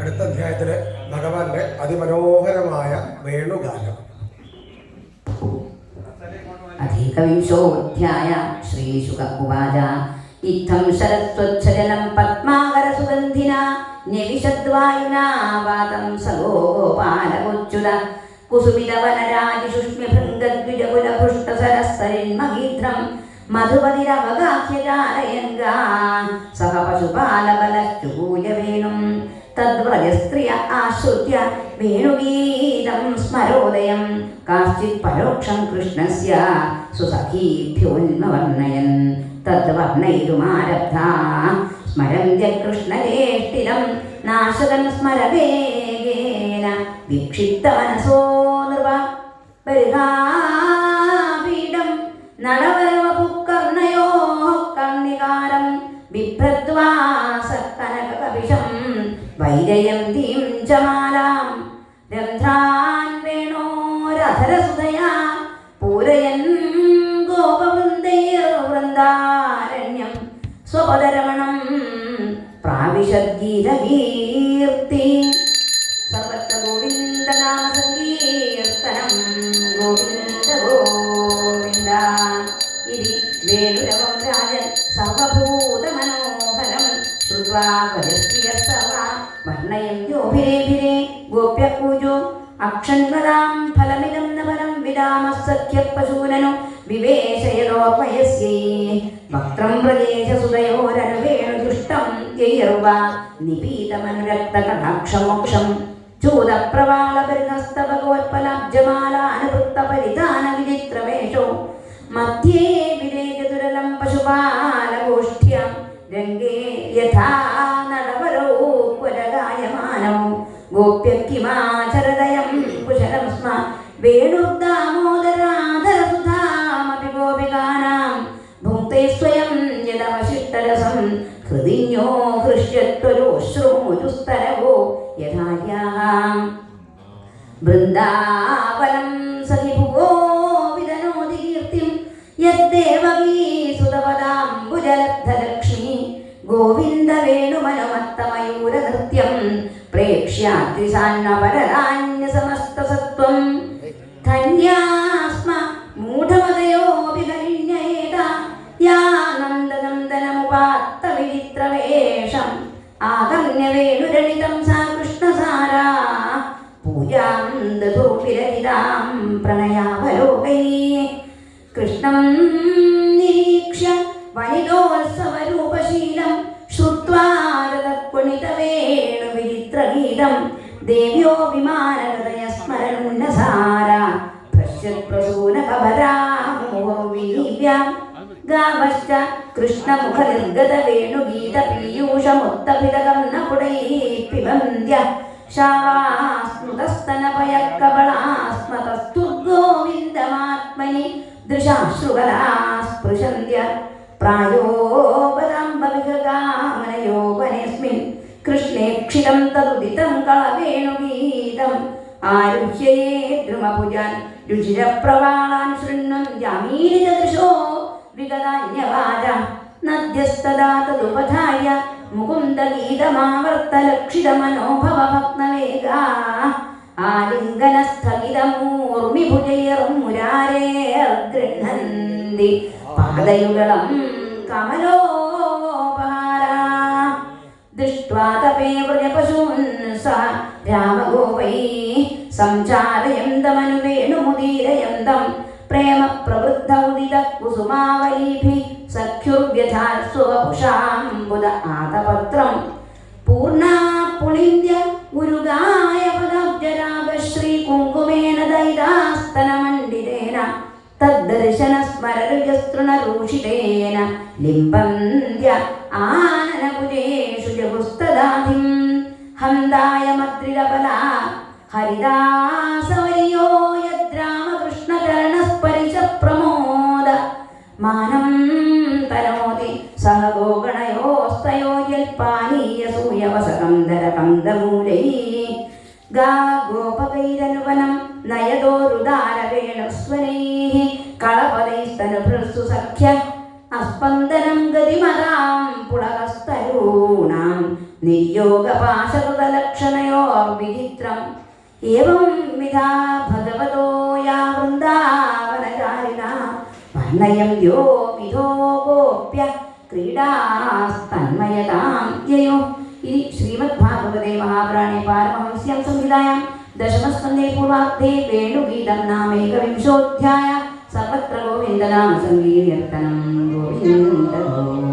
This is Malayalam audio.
അടുത്ത അധ്യായത്തിലെ ഭഗവാന്റെ അതിമനോഹരമായ വേണുഗാനം. അധികവിംശോധ്യായ ശ്രീശുക ഉവാച ഇത്തം ശരത്വച്ഛജനം പത്മാകരസുഗന്ധിന. നിവിശദ്വായുനാ വാതം സലോകോപാലകുച്യുത കുസുമിതവനരാജിഷുഷ്മ്യഭൃംഗദ്വിജകുലപുഷ്ടസരസ്സരിന്മഹീദ്രം മധുപതിരവകാഖ്യകാരയങ്ക സഹ പശുപാലബലശ്ചു പൂജവേണും തദ്വ്രജസ്ത്രിയ ആശ്രുത്യ വേണുഗീതം സ്മരോദയം. കാശ്ചിത് പരോക്ഷം കൃഷ്ണസ്യ സുസഖീഭ്യോന്മവർണയൻ. തദ്വർണയിതുമാരബ്ധ. സ്മരന്ത്യ കൃഷ്ണചേഷ്ടിതം നാശകൻ സ്മരവേഗേന. വിക്ഷിപ്ത മനസോ നൃപ ബർഹാ बिभ्रत्वा सकनककपिशं वैजयन्तीं च मालां रन्ध्रान् वेणोरधरसुधया पूरयन् गोपवृन्दैर्वृन्दारण्यं स्वपदरमणं प्राविशद्गीतकीर्ति സ്വാപരസ്തിയസ്തവാ വർണയന്ത്യോഭിരേഭിരേ ഗോപ്യപൂജോ. ഫലമിതം ന ഫലം സഖ്യപശൂനനു വിവേശയതോപയസ്യേ വക്രം പ്രദേശസുതയോരനുവേണു ദുഷ്ടം ജയർവ നിപീതമനുരക്തകടാക്ഷമോക്ഷം ചൂതപ്രവാളപരിതസ്തവകോൽപലാബ്ജമാലാനുവൃത്തപരിതാ गोप्य किमाचरदयं कुशलं स्म वेणुर्दामोदराधरसुधामपि गोपिकानां भुङ्क्ते स्वयं यदवशिष्टरसं हृदिन्यो हृष्यत्वरोश्रुमुजुस्तरवो यथायाः बृन्दावनं सखि भुवो विदनोति कीर्तिं यद्देवकी सुतपदाम्बुजलब्धलक्ष्मी गोविन्दवेणुमनुमत्तमयूरनृत्यं പ്രേക്ഷ്യാതിസാന്നപരതാന്യസമസ്തസത്വം ധന്യാസ്മ മൂഢമതയോപി ഹരിണ്യേത യാ നന്ദനന്ദനമുപാത്തവിചിത്രവേഷം ആകർണ്യവേണുരണിതം സാ കൃഷ്ണസാരാ. പൂജാം ദുർവിരഹിതാം പ്രണയാവലോകൈ കൃഷ്ണം വിചിത്രം ദേവ്യോ വിമാനഹൃദയ സ്മരണുന്നസാര ഗാവശ്ച കൃഷ്ണമുഖ പിബന്ധ്യ ശാവാസ്മൃതസ്തനപയക്കബളാസ്മതസ്തുർഗോവിന്ദമാത്മനി ദൃശാശ്രുകലാ സ്പൃശന്ത്യ പ്രായോപദാംബവിഹൃതാമനയോപനേസ്മിൻ കൃഷ്ണേക്ഷിതം തതുദിതം കളവേണുഗീതം. ആരുഹ്യയേ ദ്രുമഭുജാൻ രുചിരപ്രവാളാൻ ശൃണ്ണം ജാമീനി വിഗതാന്യവാച നദ്യസ്തദാ തതുപധായ മുകുന്ദഗീതമാവർത്തലക്ഷിതമനോഭവ ഭക്തവേഗ ആലിംഗനസ്ഥഗിതമൂർമിഭുജയറും മുരാരേർ ഗൃഹന്തി പാതയുഗളം കമലോ दृष्ट्वा तपे व्रजपशून् स रामगोपैः सञ्चारयन्तमनुवेणुमुदीरयन्तं प्रेम प्रवृद्ध उदितः कुसुमावलीभिः सख्युर्व्यथा स्वपुषाम्बुद आतपत्रम् തൃണരൂഷിതേന ലിംബന്ധ്യ ആനനപുരേഷു ജഗുസ്തദാധിം ഹന്തായ മദ്രിരബല ഹരിദാസവര്യോ യദ്രാമകൃഷ്ണചരണസ്പരിശ പ്രമോദ മാനം തരോതി സഹ ഗോഗണയോസ്തയോ യൽപാനീയ സൂയവസകന്ധരകന്ധമൂലൈ ഗാ ഗോപകൈരനുവനം നയതോരുദാരവേണസ്വനൈ കളപരൈസ്തനഭൃത്സു സഖ്യ. അസ്പന്ദനം ഗതിമതാം പുളകസ്തരൂണാം. നിർയോഗപാശകൃതലക്ഷണയോർവിചിത്രം ഏവം വിധാ ഭഗവതോ യാ വൃന്ദാവനകാരിണ വർണയം യോ വിധോ ഗോപ്യ യയോ. ഇനി ശ്രീമദ് ഭാഗവതേ മഹാപുരാണേ പാരമഹംസ്യം സംഹിതായാം ദശമസ്കന്ധേ പൂർവാർദ്ധേ വേണുഗീതം നാമേകവിംശോധ്യായ. സർവത്ര ഗോവിന്ദനാമ സങ്കീർത്തനം ഗോവിന്ദ ഗോവിന്ദ